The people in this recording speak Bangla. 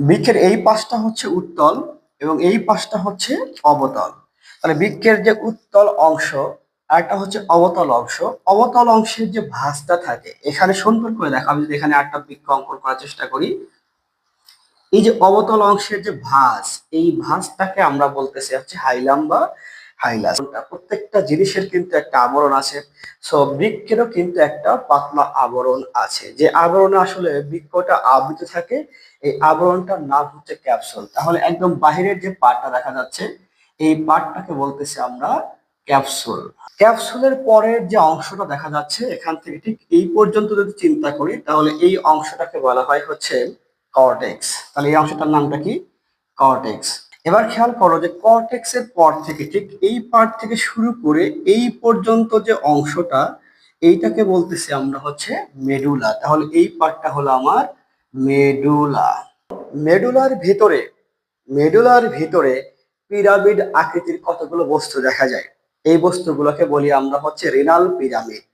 বৃক্ষের এই পাশটা হচ্ছে উত্তল এবং এই পাশটা হচ্ছে অবতল। তাহলে বৃক্ষের যে উত্তল অংশ একটা হচ্ছে অবতল অংশ। অবতল অংশের যে ভাঁজটা থাকে, এখানে সুন্দর করে দেখো, আমি যদি এখানে একটা বৃক্ষ অঙ্কন করার চেষ্টা করি। এই যে অবতল অংশের যে ভাঁজ, এই ভাঁজটাকে আমরা বলতেছি হচ্ছে হাইলাম বা হাইলাস প্রত্যেকটা জিনিসের কিন্তু একটা আবরণ আছে। সো বৃক্ষেরও কিন্তু একটা পাতলা আবরণ আছে। যে আবরণে আসলে বৃক্ষটা আবৃত থাকে, এই আবরণটার নাম হচ্ছে ক্যাপসুল তাহলে একদম বাহিরের যে পাটটা দেখা যাচ্ছে, এই পাটটাকে বলতেছি আমরা ক্যাপসুল ক্যাপসুলের পরের যে অংশটা দেখা যাচ্ছে, এখান থেকে ঠিক এই পর্যন্ত যদি চিন্তা করি, তাহলে এই অংশটাকে বলা হয় হচ্ছে কর্টেক্স তাহলে এই অংশটার নামটা কি? কর্টেক্স এবার খেয়াল করো যে কর্টেক্স এর পর থেকে ঠিক এই পার্ট থেকে শুরু করে এই পর্যন্ত যে অংশটা, এইটাকে বলতেছি আমরা হচ্ছে মেডুলা তাহলে এই পার্টটা হলো আমার মেডুলা মেডুলার ভিতরে মেডুলার ভিতরে পিরামিড আকৃতির কতগুলো বস্তু দেখা যায়? এই বস্তুগুলোকে বলি আমরা হচ্ছে রেনাল পিরামিড